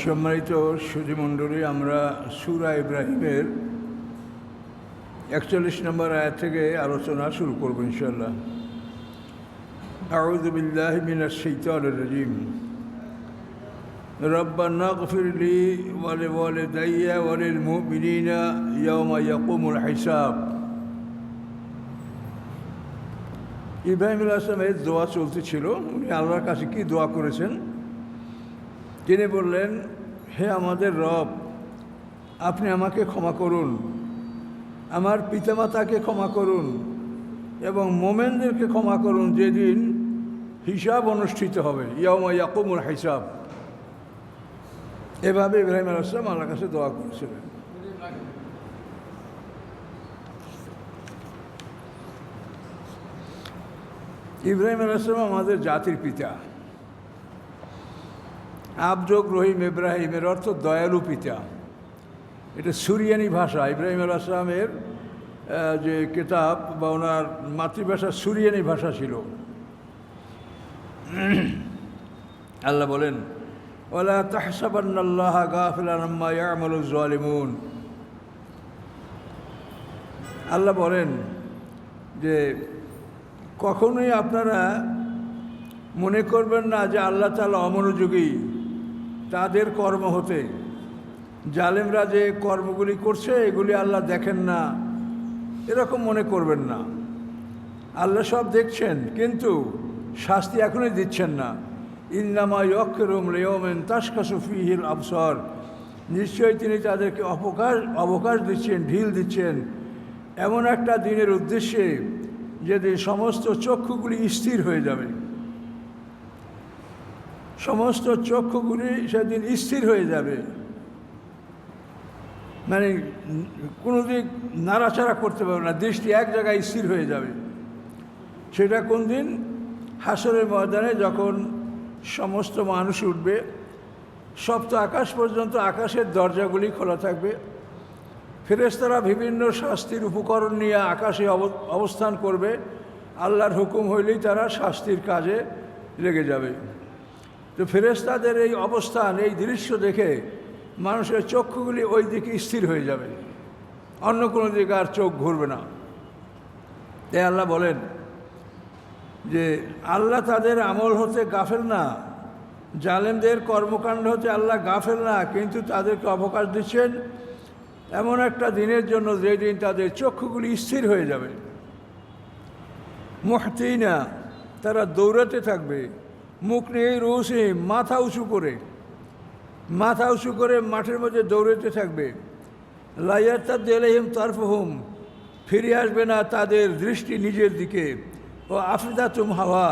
সম্মানিত সুধীমণ্ডলী আমরা সুরা ইব্রাহিমের একচল্লিশ নম্বর আয়াত থেকে আলোচনা শুরু করব ইনশাল্লাহ أعوذ بالله من الشيطان الرجيم ربنا اغفر لي ولوالدي وللمؤمنين يوم يقوم الحساب ইব্রাহিম আসলামের দোয়া চলতেছিল উনি আল্লাহর কাছে কি দোয়া করেছেন তিনি বললেন, হে আমাদের রব, আপনি আমাকে ক্ষমা করুন। আমার পিতামাতাকে ক্ষমা করুন এবং মোমেনদেরকে ক্ষমা করুন যেদিন হিসাব অনুষ্ঠিত হবে ইয়ামা ইয়াকুমুল হিসাব। এভাবে ইব্রাহিম আলাইসলাম আল্লাহর কাছে দোয়া করেছিলেন। ইব্রাহিম আলাইসলাম আমাদের জাতির পিতা। আবযোগ রহিম ইব্রাহিমের অর্থ দয়ালু পিতা। এটা সুরিয়ানি ভাষা, ইব্রাহিম আল আসলামের যে কেতাব বা ওনার মাতৃভাষা সুরিয়ানি ভাষা ছিল। আল্লাহ বলেন ওলা তাহসাবান্নাল্লাহ গাফিলাম্মা ইয়ামল জালিমুন আল্লাহ বলেন যে, কখনোই আপনারা মনে করবেন না যে আল্লাহ তালা অমনোযোগী। তাদের কর্ম হতে। জালেমরা যে কর্মগুলি করছে, এগুলি আল্লাহ দেখেন না, এরকম মনে করবেন না। আল্লাহ সব দেখছেন, কিন্তু শাস্তি এখনই দিচ্ছেন না। ইন্নামা ইয়ক্ষরুম রেওমেন তাসকাসুফিহিল আবসর। নিশ্চয়ই তিনি তাদেরকে অবকাশ অবকাশ দিচ্ছেন, ঢিল দিচ্ছেন। এমন একটা দিনের উদ্দেশ্যে যেদিন সমস্ত চক্ষুগুলি স্থির হয়ে যাবে। সমস্ত চক্ষুগুলি সেদিন স্থির হয়ে যাবে। মানে কোনো দিক নাড়াচাড়া করতে পারবে না, দৃষ্টি এক জায়গায় স্থির হয়ে যাবে। সেটা কোন দিন? হাসরের ময়দানে যখন সমস্ত মানুষ উঠবে, সপ্ত আকাশ পর্যন্ত আকাশের দরজাগুলি খোলা থাকবে। ফেরেস্তারা বিভিন্ন শাস্তির উপকরণ নিয়ে আকাশে অবস্থান করবে। আল্লাহর হুকুম হইলেই তারা শাস্তির কাজে লেগে যাবে। তো ফেরেস্তাদের এই অবস্থান, এই দৃশ্য দেখে মানুষের চক্ষুগুলি ওই দিকে স্থির হয়ে যাবে। অন্য কোনো দিকে আর চোখ ঘুরবে না। তাই আল্লাহ বলেন যে, আল্লাহ তাদের আমল হতে গাফেল না। জালেমদের কর্মকাণ্ড হতে আল্লাহ গাফেল না, কিন্তু তাদেরকে অবকাশ দিচ্ছেন। এমন একটা দিনের জন্য যেদিন তাদের চক্ষুগুলি স্থির হয়ে যাবে। না তারা দৌড়াতে থাকবে। মুখ নিয়ে রোসে, মাথা উঁচু করে। মাথা উঁচু করে মাঠের মধ্যে দৌড়াতে থাকবে। লাইয়াত্তা দেলেহিম তারফহুম, ফিরে আসবে না তাদের দৃষ্টি নিজের দিকে। ও আফরিদাতুম হাওয়া,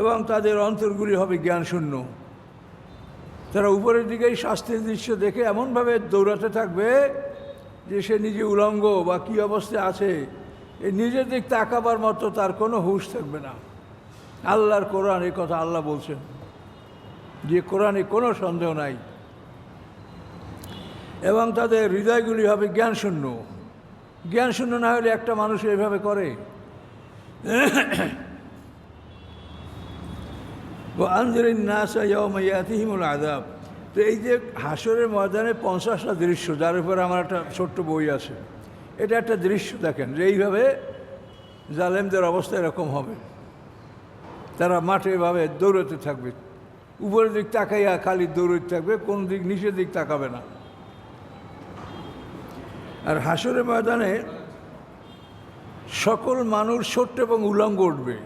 এবং তাদের অন্তরগুলি হবে জ্ঞানশূন্য। তারা উপরের দিকেই শাস্তির দৃশ্য দেখে এমনভাবে দৌড়াতে থাকবে যে সে নিজে উলঙ্গ বা কী অবস্থায় আছে এই নিজের দিক তাকাবার মতো তার কোনো হুশ থাকবে না। আল্লাহর কোরআন এই কথা আল্লাহ বলছেন, যে কোরআনে কোনো সন্দেহ নাই। এবং তাদের হৃদয়গুলি হবে জ্ঞানশূন্য। জ্ঞানশূন্য না হলে একটা মানুষ এভাবে করে। আদাব তো এই যে হাসরের ময়দানে পঞ্চাশটা দৃশ্য, যার উপরে আমার একটা ছোট্ট বই আছে। এটা একটা দৃশ্য দেখেন, যে এইভাবে জালেমদের অবস্থা এরকম হবে। তারা মাঠে এভাবে দৌড়াতে থাকবে। উপরের দিক তাকাইয়া খালি দৌড়তে থাকবে, কোন দিক নিচের দিক তাকাবে না। আর হাসরের ময়দানে সকল মানুষ ছোট্ট এবং উলঙ্গ উঠবে।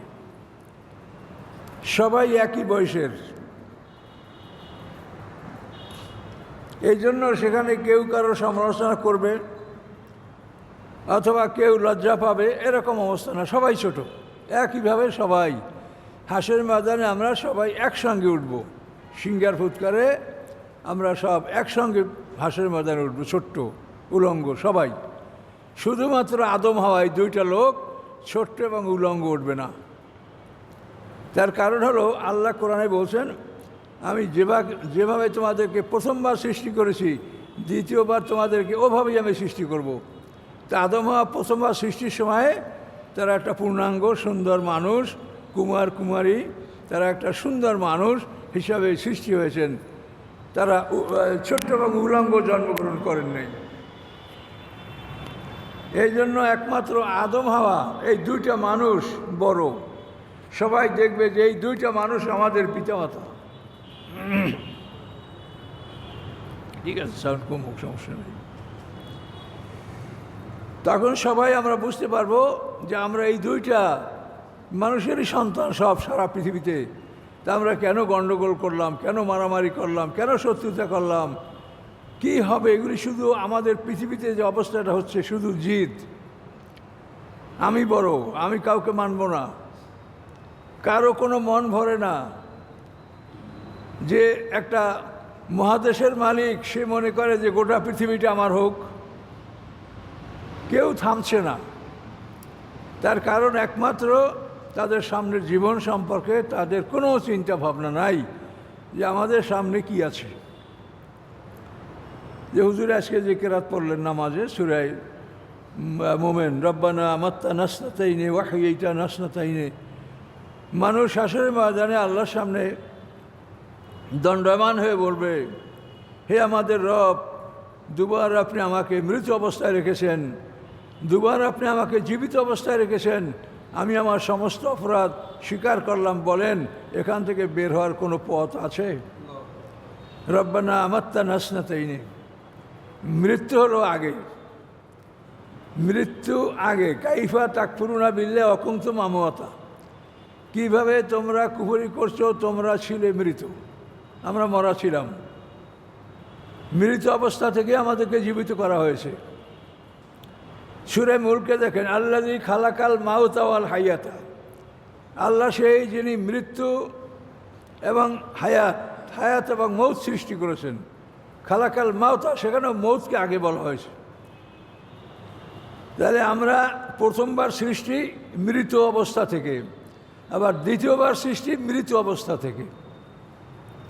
সবাই একই বয়সের। এই জন্য সেখানে কেউ কারও সমালোচনা করবে অথবা কেউ লজ্জা পাবে, এরকম অবস্থা না। সবাই ছোট, একইভাবে সবাই। হাঁসের ময়দানে আমরা সবাই একসঙ্গে উঠব। সিঙ্গার ফুৎকারে আমরা সব একসঙ্গে হাঁসের ময়দানে উঠব, ছোট্ট, উলঙ্গ সবাই। শুধুমাত্র আদম হাওয়ায় দুইটা লোক ছোট্ট এবং উলঙ্গ উঠবে না। তার কারণ হলো আল্লাহ কোরআনে বলছেন, আমি যেভাবে যেভাবে তোমাদেরকে প্রথমবার সৃষ্টি করেছি, দ্বিতীয়বার তোমাদেরকে ওভাবেই আমি সৃষ্টি করব। তা আদম হাওয়া প্রথমবার সৃষ্টির সময়ে তারা একটা পূর্ণাঙ্গ, সুন্দর মানুষ কুমার কুমারী, তারা একটা সুন্দর মানুষ হিসাবে সৃষ্টি হয়েছেন। তারা ছোট্ট এবং উলঙ্গ জন্মগ্রহণ করেন নাই। এই জন্য একমাত্র আদম হাওয়া, এই দুইটা মানুষ বড়। সবাই দেখবে যে এই দুইটা মানুষ আমাদের পিতামাতা। ঠিক আছে, সাউন্ড কমুক সমস্যা নেই। তখন সবাই আমরা বুঝতে পারব যে আমরা এই দুইটা মানুষেরই সন্তান সব সারা পৃথিবীতে। তা আমরা কেন গণ্ডগোল করলাম? কেন মারামারি করলাম? কেন শত্রুতা করলাম? কি হবে? এগুলি শুধু আমাদের পৃথিবীতে যে অবস্থাটা হচ্ছে শুধু জিদ। আমি বড়, আমি কাউকে মানব না। কারও কোনো মন ভরে না। যে একটা মহাদেশের মালিক, সে মনে করে যে গোটা পৃথিবীটা আমার হোক। কেউ থামছে না। তার কারণ একমাত্র তাদের সামনের জীবন সম্পর্কে তাদের কোনো চিন্তা ভাবনা নাই যে আমাদের সামনে কি আছে। যে হুজুর আজকে যে কেরাত পড়লেন নামাজে সুরাই মোমেন, রব্বানা মাত্তা নাসনাতাইনে ওয়াহিটা নাসনাতাইনে। মানুষ শাশুড়ি ময়দানে আল্লাহর সামনে দণ্ডমান হয়ে বলবে, হে আমাদের রব, দুবার আপনি আমাকে মৃত অবস্থায় রেখেছেন, দুবার আপনি আমাকে জীবিত অবস্থায় রেখেছেন আমি আমার সমস্ত অপরাধ স্বীকার করলাম, বলেন, এখান থেকে বের হওয়ার কোনো পথ আছে? রব্বানা আমাত্তা নাসনাতাইনে। মৃত্যু হলো আগে। মৃত্যু আগে। কাইফা তাকফুরুনা বিল্লে অকুন্ত মামতা কীভাবে তোমরা কুফরি করছ? তোমরা ছিলে মৃত। আমরা মরা ছিলাম। মৃত অবস্থা থেকে আমাদেরকে জীবিত করা হয়েছে। সুরে মুলকে দেখেন আল্লাহ খালাকাল মাউতাওয়াল হাইয়াতা আল্লাহ সেই যিনি মৃত্যু এবং হায়াত হায়াত এবং মৌত সৃষ্টি করেছেন। খালাকাল মাউতা, সেখানেও মৌতকে আগে বলা হয়েছে। তাহলে আমরা প্রথমবার সৃষ্টি মৃত অবস্থা থেকে, আবার দ্বিতীয়বার সৃষ্টি মৃত অবস্থা থেকে।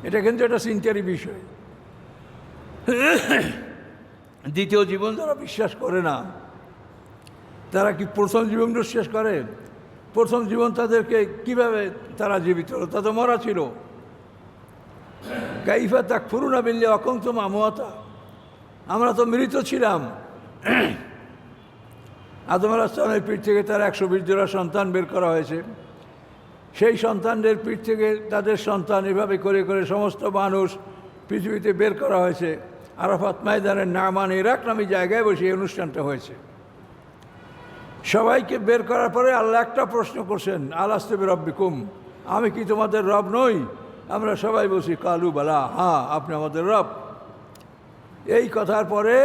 এটা কিন্তু একটা চিন্তারই বিষয়। দ্বিতীয় জীবন যারা বিশ্বাস করে না তারা কি প্রথম জীবন বিশ্বাস করে? প্রথম জীবন তাদেরকে কীভাবে তারা জীবিত হলো? তা তো মরা ছিল। কাইফা তাক ফুরুনা বিল্লে অকন্ত মামতা আমরা তো মৃত ছিলাম। আদম আলাহামের পিঠ থেকে তার একশো বিশ জোড়া সন্তান বের করা হয়েছে। সেই সন্তানদের পিঠ থেকে তাদের সন্তান এভাবে করে করে সমস্ত মানুষ পৃথিবীতে বের করা হয়েছে। আরাফাত ময়দানের নামান ইরাক নামী জায়গায় বসে এই অনুষ্ঠানটা হয়েছে। সবাইকে বের করার পরে আল্লাহ একটা প্রশ্ন করছেন আলাস্তবে রব্বিকুম আমি কি তোমাদের রব নই? আমরা সবাই বসি কালু বালা হ্যাঁ আপনি আমাদের রব। এই কথার পরে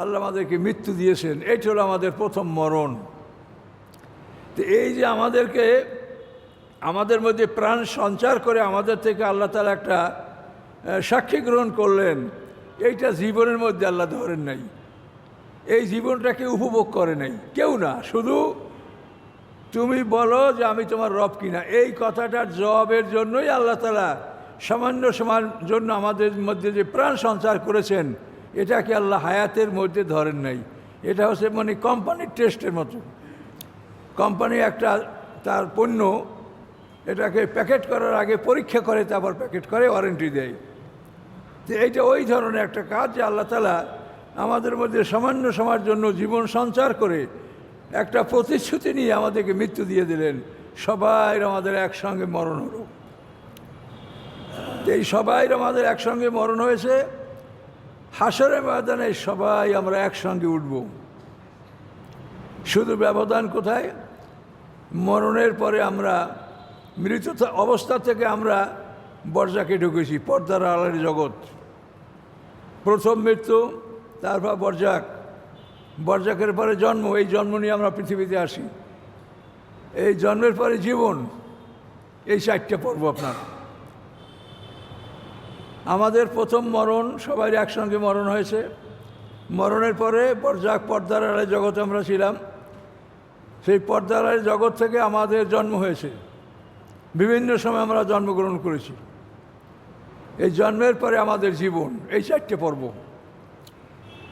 আল্লাহ আমাদেরকে মৃত্যু দিয়েছেন, এটি হলো আমাদের প্রথম মরণ। তো এই যে আমাদেরকে, আমাদের মধ্যে প্রাণ সঞ্চার করে আমাদের থেকে আল্লাহ তালা একটা সাক্ষী গ্রহণ করলেন, এইটা জীবনের মধ্যে আল্লাহ ধরেন নাই। এই জীবনটাকে উপভোগ করে নাই। কেউ না, শুধু তুমি বলো যে আমি তোমার রব কিনা। এই কথাটার জবাবের জন্যই আল্লাহ তালা সামান্য সমান জন্য আমাদের মধ্যে যে প্রাণ সঞ্চার করেছেন, এটাকে আল্লাহ হায়াতের মধ্যে ধরেন নাই। এটা হচ্ছে মানে কোম্পানির টেস্টের মতো। কোম্পানি একটা তার পণ্য, এটাকে প্যাকেট করার আগে পরীক্ষা করে, তারপর প্যাকেট করে ওয়ারেন্টি দেয়। তো এইটা ওই ধরনের একটা কাজ যে আল্লাহ তালা আমাদের মধ্যে সামান্য সময়ের জন্য জীবন সঞ্চার করে একটা প্রতিশ্রুতি নিয়ে আমাদেরকে মৃত্যু দিয়ে দিলেন। সবাই আমাদের একসঙ্গে মরণ হলো। এই সবাই আমাদের একসঙ্গে মরণ হয়েছে। হাসরে ময়দানে সবাই আমরা একসঙ্গে উঠব। শুধু ব্যবধান কোথায়? মরণের পরে আমরা মৃত অবস্থা থেকে আমরা বর্জাকে ঢুকেছি, পর্দার আলের জগৎ। প্রথম মৃত্যু তারপর বর্জাক। বর্জাকের পরে জন্ম, এই জন্ম নিয়ে আমরা পৃথিবীতে আসি। এই জন্মের পরে জীবন, এই চারটে পর্ব আপনার। আমাদের প্রথম মরণ, সবাই একসঙ্গে মরণ হয়েছে। মরণের পরে বর্জাক পর্দার আড়াই জগতে আমরা ছিলাম। সেই পর্দার আড়াই জগৎ থেকে আমাদের জন্ম হয়েছে। বিভিন্ন সময় আমরা জন্মগ্রহণ করেছি। এই জন্মের পরে আমাদের জীবন, এই চারটে পর্ব।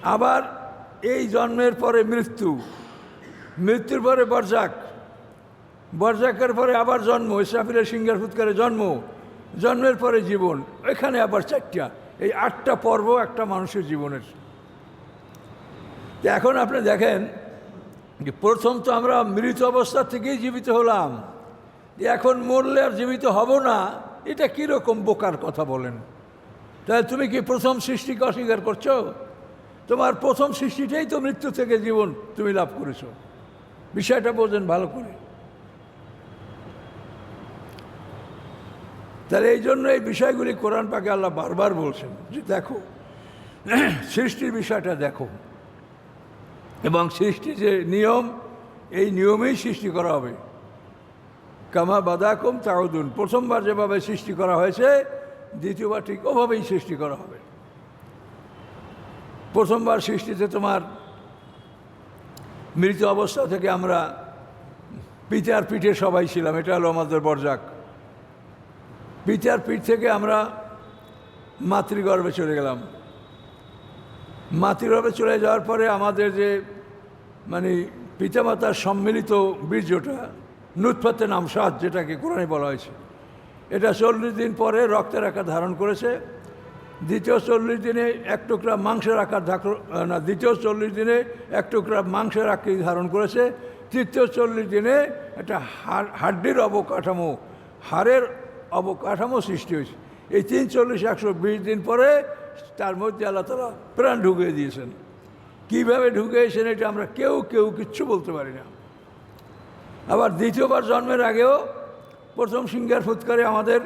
আবার এই জন্মের পরে মৃত্যু। মৃত্যুর পরে বরজাক। বরজাকের পরে আবার জন্ম, ইসরাফিলের সিঙ্গার ফুৎকারে জন্ম, জন্মের পরে জীবন। এখানে আবার চারটা, এই আটটা পর্ব একটা মানুষের জীবনের। এখন আপনি দেখেন যে প্রথম তো আমরা মৃত অবস্থা থেকেই জীবিত হলাম। এখন মরলে আর জীবিত হব না, এটা কীরকম বোকার কথা বলেন? তাহলে তুমি কি প্রথম সৃষ্টিকে অস্বীকার করছ? তোমার প্রথম সৃষ্টিটাই তো মৃত্যু থেকে জীবন তুমি লাভ করেছ। বিষয়টা বোঝেন ভালো করে। তাহলে এই জন্য এই বিষয়গুলি কোরআন পাকে আল্লাহ বারবার বলছেন যে দেখো, সৃষ্টির বিষয়টা দেখো। এবং সৃষ্টি যে নিয়ম, এই নিয়মেই সৃষ্টি করা হবে। কামা বাদাকম তাউদুন। প্রথমবার যেভাবে সৃষ্টি করা হয়েছে, দ্বিতীয়বার ঠিক ওভাবেই সৃষ্টি করা হবে। প্রথমবার সৃষ্টিতে তোমার মৃত অবস্থা থেকে আমরা পিতার পিঠে সবাই ছিলাম, এটা হলো আমাদের বরজাক। পিতার পিঠ থেকে আমরা মাতৃগর্ভে চলে গেলাম। মাতৃগর্ভে চলে যাওয়ার পরে আমাদের যে মানে পিতামাতার সম্মিলিত বীর্যটা নুৎফাতে নাম সাত, যেটাকে কোরআনে বলা হয়েছে, এটা চল্লিশ দিন পরে রক্তের আকার ধারণ করেছে। দ্বিতীয় চল্লিশ দিনে এক টুকরা মাংসের আকার না, দ্বিতীয় চল্লিশ দিনে এক টুকরা মাংসের আকার ধারণ করেছে। তৃতীয় চল্লিশ দিনে একটা হাড়- হাড্ডির অবকাঠামো, হাড়ের অবকাঠামো সৃষ্টি হয়েছে। এই তিন চল্লিশ একশো বিশ দিন পরে তার মধ্যে আল্লাহ তালা প্রাণ ঢুকিয়ে দিয়েছেন। কীভাবে ঢুকিয়েছেন এটা আমরা কেউ কেউ কিচ্ছু বলতে পারি না। আবার দ্বিতীয়বার জন্মের আগেও প্রথম সিঙ্গার ফুৎকারে আমাদের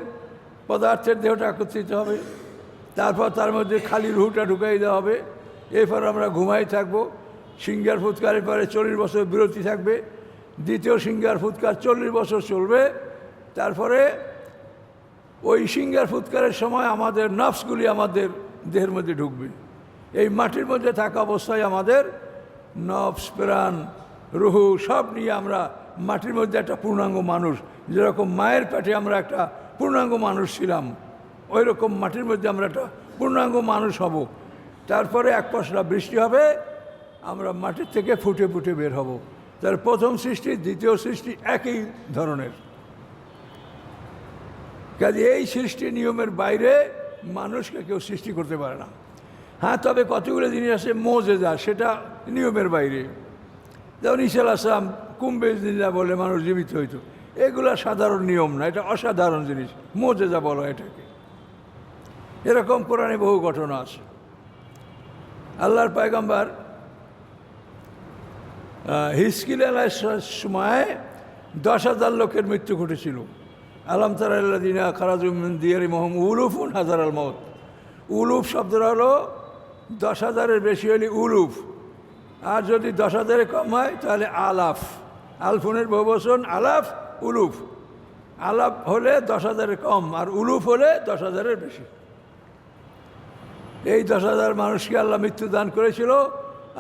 পদার্থের দেহটা একত্রিত হবে। তারপর তার মধ্যে খালি রুহুটা ঢুকাই দেওয়া হবে। এরপর আমরা ঘুমাই থাকব। সিঙ্গার ফুৎকারের পরে চল্লিশ বছর বিরতি থাকবে। দ্বিতীয় সিঙ্গার ফুৎকার চল্লিশ বছর চলবে। তারপরে ওই সিঙ্গার ফুৎকারের সময় আমাদের নফসগুলি আমাদের দেহের মধ্যে ঢুকবে। এই মাটির মধ্যে থাকা অবস্থায় আমাদের নফস, প্রাণ, রুহু সব নিয়ে আমরা মাটির মধ্যে একটা পূর্ণাঙ্গ মানুষ। যেরকম মায়ের পেটে আমরা একটা পূর্ণাঙ্গ মানুষ ছিলাম। ওই রকম মাটির মধ্যে আমরা একটা পূর্ণাঙ্গ মানুষ হব। তারপরে এক পশলা বৃষ্টি হবে, আমরা মাটির থেকে ফুটে ফুটে বের হব। তার প্রথম সৃষ্টি, দ্বিতীয় সৃষ্টি একই ধরনের। কাজে এই সৃষ্টি নিয়মের বাইরে মানুষকে কেউ সৃষ্টি করতে পারে না। হ্যাঁ তবে কতগুলো জিনিস আছে মোজেজা সেটা নিয়মের বাইরে। যেমন ইসাল আসলাম কুম্বেজ দিল্লা বলে মানুষ জীবিত হইতো। এগুলা সাধারণ নিয়ম না, এটা অসাধারণ জিনিস। মোজেজা বলো এটাকে। এরকম কোরআনে বহু ঘটনা আছে। আল্লাহর পায়গাম্বার হিসকিল সময় দশ হাজার লোকের মৃত্যু ঘটেছিল। আলম তারাল্লাদিনা খারাজুমিন দিয়ারি মোহাম উলুফুন হাজার আল মত উলুফ শব্দটা হলো দশ হাজারের বেশি হলে উলুফ। আর যদি দশ হাজারে কম হয়, তাহলে আলাফ। আলফুনের বহুবচন আলাফ, উলুফ। আলাপ হলে দশ হাজারের কম আর উলুফ হলে দশ হাজারের বেশি। এই দশ হাজার মানুষকে আল্লাহ মৃত্যু দান করেছিল,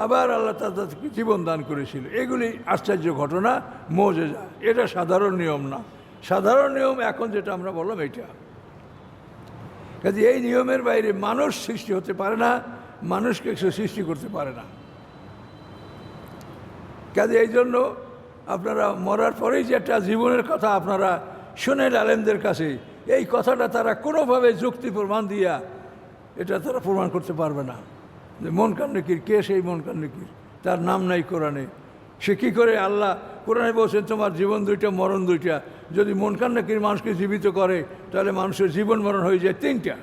আবার আল্লাহ তাদেরকে জীবন দান করেছিল। এগুলি আশ্চর্য ঘটনা মোজেজা এটা সাধারণ নিয়ম না। সাধারণ নিয়ম এখন যেটা আমরা বললাম এটা। কাজে এই নিয়মের বাইরে মানুষ সৃষ্টি হতে পারে না, মানুষকে সে সৃষ্টি করতে পারে না। কাজে এই জন্য আপনারা মরার পরেই যে একটা জীবনের কথা আপনারা শোনেন আলেমদের কাছে, এই কথাটা তারা কোনোভাবে যুক্তি প্রমাণ দিয়া এটা তারা প্রমাণ করতে পারবে না। যে মন কান্নকির কে সেই মন কান্নকির তার নাম নাই কোরআনে। সে কী করে আল্লাহ কোরআনে বলছেন, তোমার জীবন দুইটা, মরণ দুইটা। যদি মন কান্নকির মানুষকে জীবিত করে, তাহলে মানুষের জীবন মরণ হয়ে যায় তিনটা।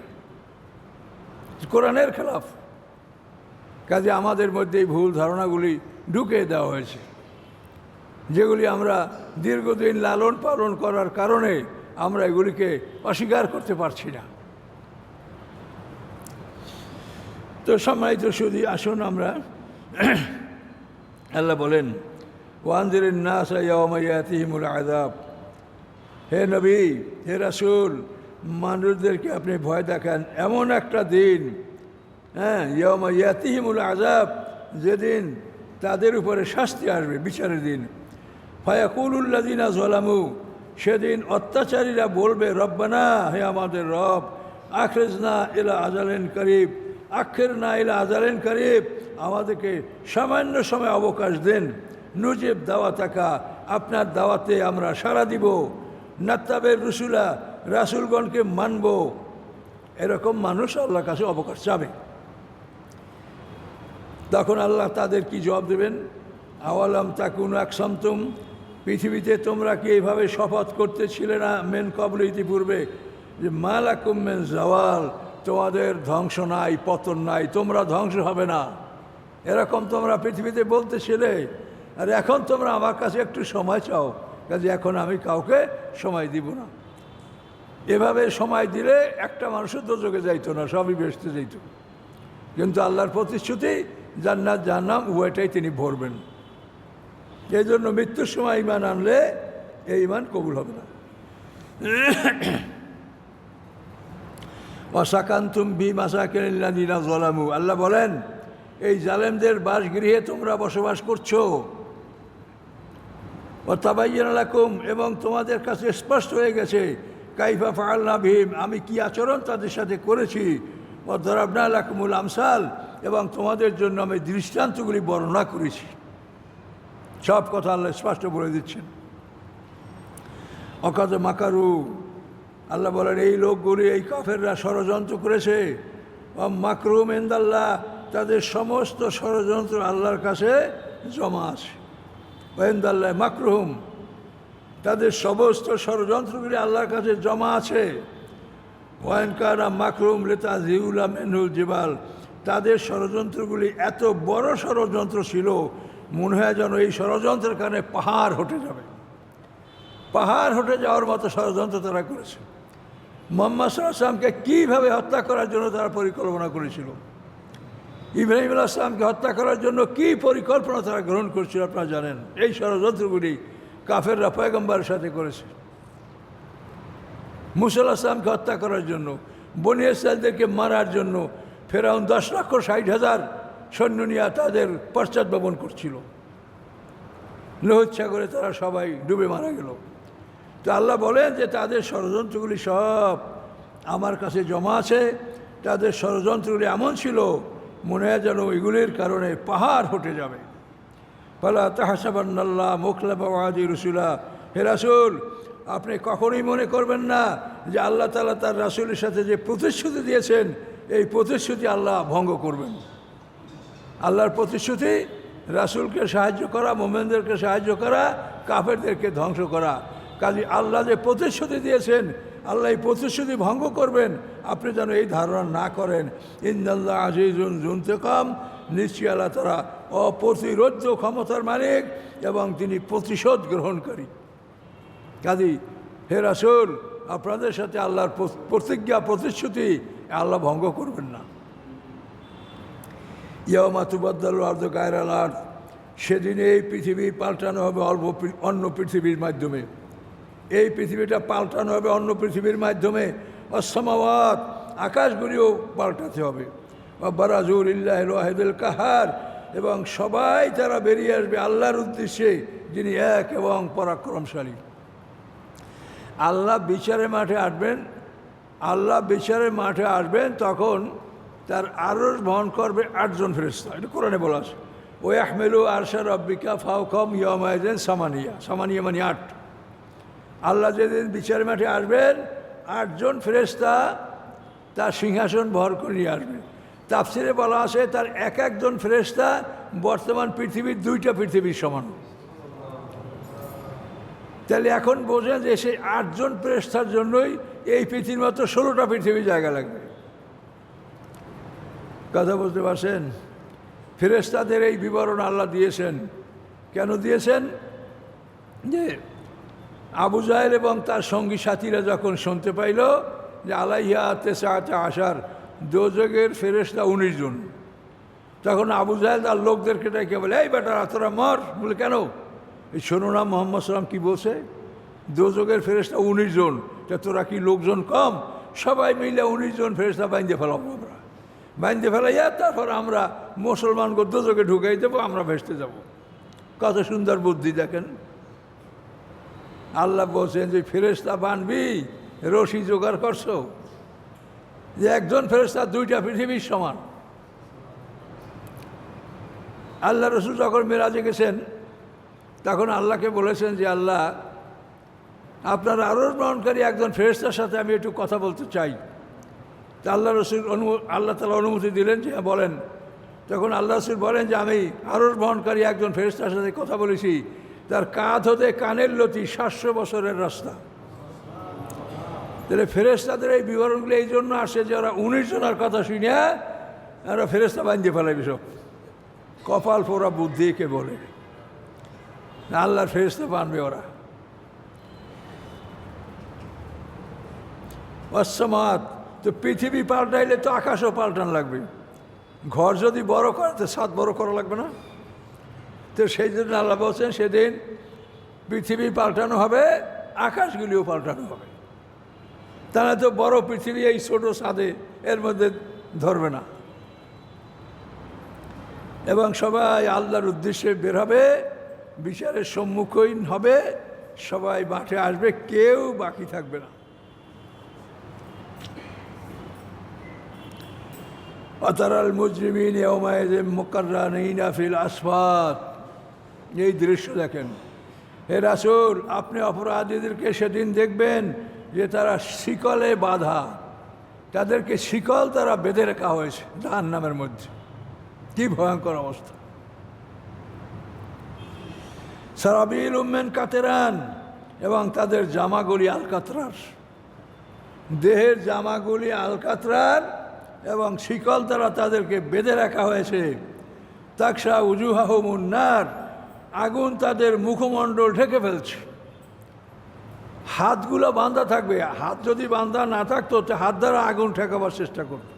কোরআনের খেলাফ। কাজে আমাদের মধ্যে এই ভুল ধারণাগুলি ঢুকে দেওয়া হয়েছে। যেগুলি আমরা দীর্ঘদিন লালন পালন করার কারণে আমরা এগুলিকে অস্বীকার করতে পারছি না। তো সম্মানিত শুধু আসুন আমরা। আল্লাহ বলেন নাসিমুল আদাব হে নবী, হে রাসুল, মানুষদেরকে আপনি ভয় দেখান। এমন একটা দিন হ্যাঁ ইয়মা ইয়াতিহিমুল আজাব যেদিন তাদের উপরে শাস্তি আসবে, বিচারের দিন। ফয়াকুলুল্লাদিনা জলামু সেদিন অত্যাচারীরা বলবে, রব্বানা, হে আমাদের রব আখরেজ না এলা আজালেন করিব। আখের না এলা আজালেন করিব। আমাদেরকে সামান্য সময় অবকাশ দেন। নুজেব দাওয়া থাকা, আপনার দাওয়াতে আমরা সাড়া দিব। নাত্তাবের রসুলা রাসুলগণকে মানব। এরকম মানুষ আল্লাহর কাছে অবকাশ চাবে। তখন আল্লাহ তাদের কি জবাব দেবেন? আওয়ালাম তাকুন একসন্তম পৃথিবীতে তোমরা কি এইভাবে শপথ করতেছিলে না মেন কবল ইতিপূর্বে? যে মালাকুম মেন জওয়াল তোমাদের ধ্বংস নাই, পতন নাই, তোমরা ধ্বংস হবে না। এরকম তোমরা পৃথিবীতে বলতেছিলে আর এখন তোমরা আমার কাছে একটু সময় চাও, কাজে এখন আমি কাউকে সময় দিব না। এভাবে সময় দিলে একটা মানুষের দোজকে যাইতো না, সবই বেসতে যাইত। কিন্তু আল্লাহর প্রতিশ্রুতি, জান্নাত জান্নাম উভয়টাই তিনি ভরবেন। এই জন্য মৃত্যুর সময় ইমান আনলে, এই ইমান কবুল হবে না। অসাকান্তুম বি মাসাকিনা জলামু আল্লাহ বলেন, এই জালেমদের বাসগৃহে তোমরা বসবাস করছ। ও এবং তোমাদের কাছে স্পষ্ট হয়ে গেছে, কাইফা ফাল্লা ভীম আমি কি আচরণ তাদের সাথে করেছি? ও দরাবনা লাকুমুল আমসাল, এবং তোমাদের জন্য আমি দৃষ্টান্তগুলি বর্ণনা করেছি। সব কথা আল্লাহ স্পষ্ট বলে দিচ্ছেন। অকাজ মাকারু আল্লাহ বলেন, এই লোকগুলি, এই কাফেররা ষড়যন্ত্র করেছে। মাকরুম এন্দাল্লাহ তাদের সমস্ত ষড়যন্ত্র আল্লাহর কাছে জমা আছে। ওয়েন্দাল্লাহ মাকরুম, তাদের সমস্ত ষড়যন্ত্রগুলি আল্লাহর কাছে জমা আছে। ওয়ানকারা মাকরুম লেতা জিউলা মেনুল জিবাল, তাদের ষড়যন্ত্রগুলি এত বড় ষড়যন্ত্র ছিল, মনে হয় যেন এই ষড়যন্ত্রের কারণে পাহাড় হটে যাবে। পাহাড় হটে যাওয়ার মতো ষড়যন্ত্র তারা করেছে। মোহাম্মদ সাল্লামকে কীভাবে হত্যা করার জন্য তারা পরিকল্পনা করেছিল? ইব্রাহিম আসলামকে হত্যা করার জন্য কি পরিকল্পনা তারা গ্রহণ করছিল আপনারা জানেন? এই ষড়যন্ত্রগুলি কাফেররা পয়গম্বরের সাথে করেছে। মুসল আসলামকে হত্যা করার জন্য, বনি মারার জন্য ফেরাউন দশ লক্ষ ষাট হাজার সৈন্য নিয়ে তাদের পশ্চাৎভবন করছিল। লোহিত সাগরে তারা সবাই ডুবে মারা গেল। তো আল্লাহ বলেন যে তাদের ষড়যন্ত্রগুলি সব আমার কাছে জমা আছে। তাদের ষড়যন্ত্রগুলি এমন ছিল, মনে হয় যেন এগুলির কারণে পাহাড় হটে যাবে। পালা তাহাসাবান্নাল্লাহ মোখলাবাদি রসুলা। হে রাসুল, আপনি কখনোই মনে করবেন না যে আল্লাহ তালা তার রাসুলের সাথে যে প্রতিশ্রুতি দিয়েছেন, এই প্রতিশ্রুতি আল্লাহ ভঙ্গ করবেন। আল্লাহর প্রতিশ্রুতি, রাসুলকে সাহায্য করা, মোমেনদেরকে সাহায্য করা, কাফেরদেরকে ধ্বংস করা। কাজে আল্লাহ যে প্রতিশ্রুতি দিয়েছেন, আল্লাহ এই প্রতিশ্রুতি ভঙ্গ করবেন, আপনি যেন এই ধারণা না করেন। ইন্দাল্লাহ আজিজুন জুনতেকাম নিশ্চয় আল্লাহ তারা অপ্রতিরোধ্য ক্ষমতার মালিক এবং তিনি প্রতিশোধ গ্রহণকারী। কাজী, হে রাসুল, আপনাদের সাথে আল্লাহর প্রতিজ্ঞা, প্রতিশ্রুতি আল্লাহ ভঙ্গ করবেন না। ইয়ামা তুবাদ্দাল আর্দ গায়রাল আর্থ সেদিনে এই পৃথিবী পাল্টানো হবে অল্প অন্য পৃথিবীর মাধ্যমে। এই পৃথিবীটা পাল্টানো হবে, অন্য পৃথিবীর মাধ্যমে। অসমাবাদ, আকাশগুলিও পাল্টাতে হবে। বারাজুল ইল্লাহ ওয়াহেদুল কাহার, এবং সবাই তারা বেরিয়ে আসবে আল্লাহর উদ্দেশ্যে, যিনি এক এবং পরাক্রমশালী। আল্লাহ বিচারের মাঠে আসবেন, আল্লাহ বিচারের মাঠে আসবেন, তখন তার আরও বহন করবে আটজন ফেরেস্তা এটা কোরআনে বলা আছে। ওই আহমেলু আরশা রব্বিকা ফাউকম ইয়মায়দেন সামানিয়া। সামানিয়া মানে আট। আল্লাহ যেদিন বিচারের মাঠে আসবেন, আটজন ফেরেস্তা তার সিংহাসন ভর করে নিয়ে আসবে। তাফসিরে বলা আছে, তার এক একজন ফেরেস্তা বর্তমান পৃথিবীর দুইটা পৃথিবীর সমান। তাহলে এখন বোঝেন যে সেই আটজন ফেরেস্তার জন্যই এই পৃথিবীর মাত্র ষোলোটা পৃথিবীর জায়গা লাগবে। কথা বলতে পারছেন? ফেরেস্তাদের এই বিবরণ আল্লাহ দিয়েছেন। কেন দিয়েছেন? যে আবু জাহেল এবং তার সঙ্গী সাথীরা যখন শুনতে পাইল যে আলাইয়া তেসাতে আসার দোজগের ফেরেস্তা উনিশ জন। তখন আবু জাহেল তার লোকদেরকে ডেকে বলে, এই বেটারা তোরা মর। বলে, কেন? এই শোনো না, মোহাম্মদ সাল্লাম কী বলছে? দোজগের ফেরেস্তা উনিশ জন। তা তোরা কি লোকজন কম? সবাই মিলে উনিশ জন ফেরেস্তা বাইন্দে ফেলাবো আমরা। বাইন্দে ফেলাইয়া তারপর আমরা মুসলমান দোজকে ঢুকাই দেবো, আমরা ভেসতে যাব। কত সুন্দর বুদ্ধি দেখেন। আল্লাহ বলছেন যে ফেরেস্তা বানবি, রশি জোগাড় করছ। যে একজন ফেরেস্তা দুইটা পৃথিবীর সমান। আল্লাহ রসুল যখন মেরাজে গেছেন, তখন আল্লাহকে বলেছেন যে, আল্লাহ, আপনার আরও গ্রহণকারী একজন ফেরেস্তার সাথে আমি একটু কথা বলতে চাই। তা আল্লাহ রসুল অনু, আল্লাহ তালা অনুমতি দিলেন যে, বলেন। তখন আল্লাহ রসুল বলেন যে, আমি আরও বহনকারী একজন ফেরেস্তার সাথে কথা বলেছি। তার কাঁধ হতে কানের লতি সাতশো বছরের রাস্তা। তাহলে ফেরেস্তাদের এই বিবরণগুলো এই জন্য আসে যে ওরা উনিশ জনের কথা শুনে ওরা ফেরেস্তা বাঁধিয়ে ফেলাবি সব। কপাল পোড়া বুদ্ধিকে বলে? আল্লাহর ফেরেস্তা বানবে ওরা। অসমাত তো পৃথিবী পাল্টাইলে তো আকাশও পাল্টান লাগবে। ঘর যদি বড় করে, তো সাত বড় করা লাগবে না? তো সেই জন্য আল্লাহ বলছেন, সেদিন পৃথিবী পাল্টানো হবে, আকাশগুলিও পাল্টানো হবে। তারা তো বড় পৃথিবী, এই ছোট সাদে এর মধ্যে ধরবে না। এবং সবাই আল্লাহর উদ্দেশ্যে বের হবে, বিচারের সম্মুখীন হবে, সবাই মাঠে আসবে, কেউ বাকি থাকবে না। অতারাল মুজরিমিন মোকাররানিনা ফিল আসফাত এই দৃশ্য দেখেন। হে রাসুল, আপনি অপরাধীদেরকে সেদিন দেখবেন যে তারা শিকলে বাধা। তাদেরকে শিকল তারা বেঁধে রাখা হয়েছে জাহান নামের মধ্যে। কি ভয়ঙ্কর অবস্থা। সারাবিল উম্মেন কাতেরান এবং তাদের জামাগুলি আলকাতরার। দেহের জামাগুলি আলকাতরার এবং শিকল দ্বারা তাদেরকে বেঁধে রাখা হয়েছে। তাকসা উজুহাহ মুন্নার আগুন তাদের মুখমণ্ডল ঢেকে ফেলছে। হাতগুলো বাঁধা থাকবে। হাত যদি বাঁধা না থাকতো, তো হাত দ্বারা আগুন ঠেকাবার চেষ্টা করত।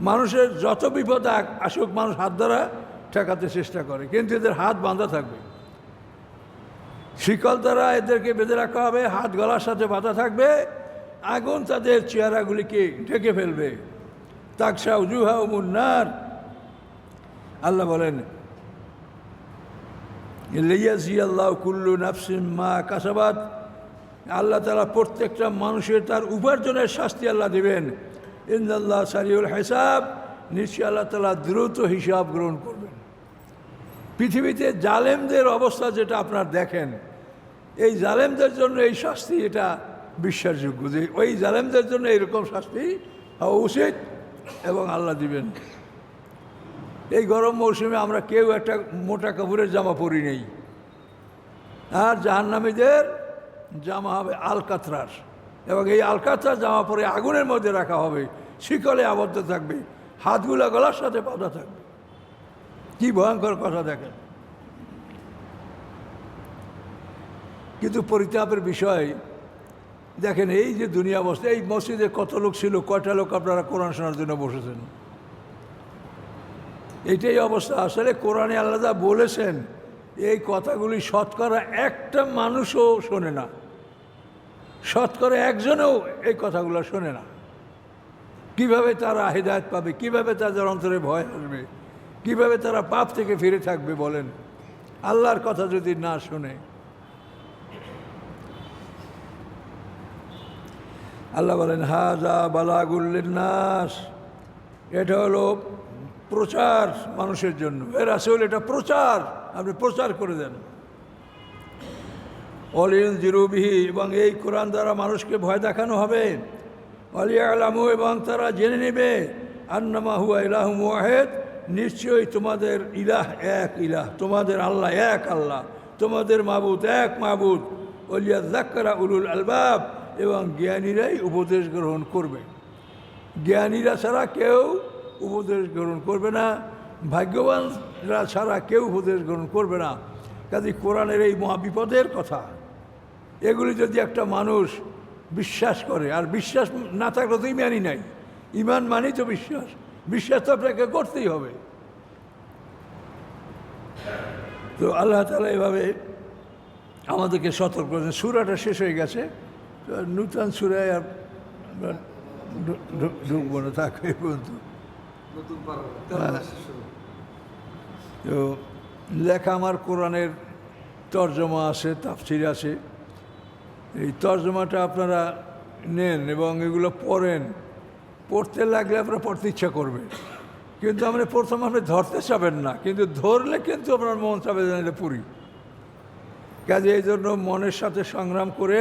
মানুষের যত বিপদ আসুক, মানুষ হাত দ্বারা ঠেকাতে চেষ্টা করে, কিন্তু এদের হাত বাঁধা থাকবে। শিকল দ্বারা এদেরকে বেঁধে রাখা হবে, হাত গলার সাথে বাঁধা থাকবে। আগুন তাদের চেহারাগুলিকে ঢেকে ফেলবে। তাকসা উজুহা মুন্নার আল্লাহ বলেন লিয়াজি আল্লাহ কুল্লু নাফসিম মা কাসাবাত। আল্লাহ তালা প্রত্যেকটা মানুষের তার উপার্জনের শাস্তি আল্লাহ দেবেন। ইন্দাল্লাহ সারিউল হেসাব। নিশ্চয়ই আল্লাহ তালা দ্রুত হিসাব গ্রহণ করবেন। পৃথিবীতে জালেমদের অবস্থা যেটা আপনার দেখেন, এই জালেমদের জন্য এই শাস্তি এটা বিশ্বাসযোগ্য যে ওই জালেমদের জন্য এরকম শাস্তি হওয়া উচিত এবং আল্লাহ দিবেন। এই গরম মৌসুমে আমরা কেউ একটা মোটা কাপড়ের জামা পরি নেই। আর জাহান্নামীদের জামা হবে আলকাতরার এবং এই আলকাতরার জামা পরে আগুনের মধ্যে রাখা হবে, শিকলে আবদ্ধ থাকবে, হাতগুলা গলার সাথে বাঁধা থাকবে। কি ভয়ঙ্কর কথা দেখেন। কিন্তু পরিতাপের বিষয়, দেখেন এই যে দুনিয়া অবস্থা, এই মসজিদে কত লোক ছিল, কয়টা লোক আপনারা কোরআন শোনার জন্য বসেছেন? এটাই অবস্থা। আসলে কোরআনে আলাদা বলেছেন, এই কথাগুলি শতকরা একটা মানুষও শোনে না। শতকরা একজনেও এই কথাগুলো শোনে না। কীভাবে তারা হেদায়ত পাবে, কীভাবে তাদের অন্তরে ভয় আসবে, কীভাবে তারা পাপ থেকে ফিরে থাকবে বলেন। আল্লাহর কথা যদি না শোনে। আল্লাহ বলেন হাজা বালাগুল্লিন এটা হলো প্রচার মানুষের জন্য। এর আসলে এটা প্রচার। আপনি প্রচার করে দেন। অলিন জিরুবিহি এবং এই কোরআন দ্বারা মানুষকে ভয় দেখানো হবে। অলিয়া আলামু এবং তারা জেনে নেবে, আন্নামা হুয়া ইলাহ মুয়াহেদ নিশ্চয়ই তোমাদের ইলাহ এক ইলাহ, তোমাদের আল্লাহ এক আল্লাহ, তোমাদের মাবুদ এক মাবুদ। অলিয়া জাক্কারা উলুল আলবাব, এবং জ্ঞানীরাই উপদেশ গ্রহণ করবে। জ্ঞানীরা ছাড়া কেউ উপদেশ গ্রহণ করবে না, ভাগ্যবানরা ছাড়া কেউ উপদেশ গ্রহণ করবে না। কাজে কোরআনের এই মহাবিপদের কথা, এগুলি যদি একটা মানুষ বিশ্বাস করে, আর বিশ্বাস না থাকলে তো ইমানই নাই। ইমান মানেই তো বিশ্বাস বিশ্বাস তো আপনাকে করতেই হবে। তো আল্লাহ তালা এভাবে আমাদেরকে সতর্ক করেছেন। সুরাটা শেষ হয়ে গেছে। নূতন সুরায় আর ঢুকবো না থাকবে পর্যন্ত। তো লেখা আমার কোরআনের তর্জমা আছে তাফসির আছে। এই তর্জমাটা আপনারা নেন এবং এগুলো পড়েন। পড়তে লাগলে আপনারা পড়তে ইচ্ছা করবে। কিন্তু আমরা প্রথম আপনি ধরতে চাবেন না কিন্তু ধরলে কিন্তু আপনার মন চাবে এটা পুরি কাজে এই জন্য মনের সাথে সংগ্রাম করে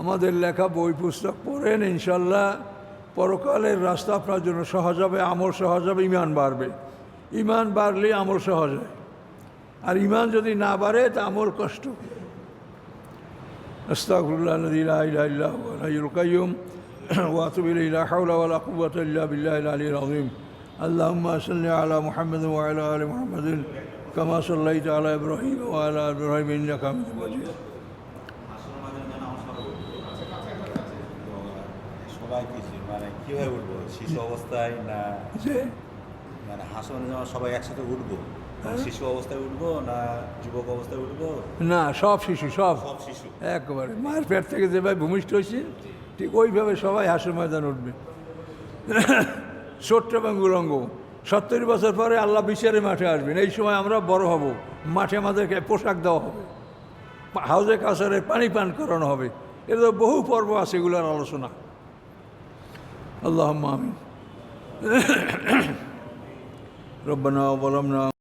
আমাদের লেখা বই পুস্তক পড়েন ইনশাল্লাহ। পরকালের রাস্তা আপনার জন্য সহজ হবে আমল সহজ হবে ইমান বাড়বে ইমান বাড়লে আমল সহজ হয় আর ইমান যদি না বাড়ে তা আমল কষ্ট আস্তাগফিরুল্লাহ الذي لا اله الا هو الحي القيوم واتوب اليه لا حول ولا قوه الا بالله العلي العظيم اللهم صل على محمد وعلى ال محمد كما صليت على ابراهيم وعلى ال ابراهيم انك حميد مجيد কীভাবে উঠবো? শিশু অবস্থায় না মানে হাসন যেমন সবাই একসাথে উঠবো। মানে শিশু অবস্থায় উঠবো না যুবক অবস্থায় উঠবো? না সব শিশু সব। সব শিশু। একবারে। মায়ের পেট থেকে যেভাবে ভূমিষ্ঠ হয়েছে ঠিক ওইভাবে সবাই হাসুর ময়দান উঠবে। ছোট্ট এবং উলঙ্গ। সত্তর বছর পরে আল্লাহ বিচারে মাঠে আসবেন। এই সময় আমরা বড় হব। মাঠে আমাদেরকে পোশাক দেওয়া হবে। হাউজে কাছারে পানি পান করানো হবে। এটা বহু পর্ব আছে এগুলোর আলোচনা। আল্লাহ আমিন রব্বানা বলমনা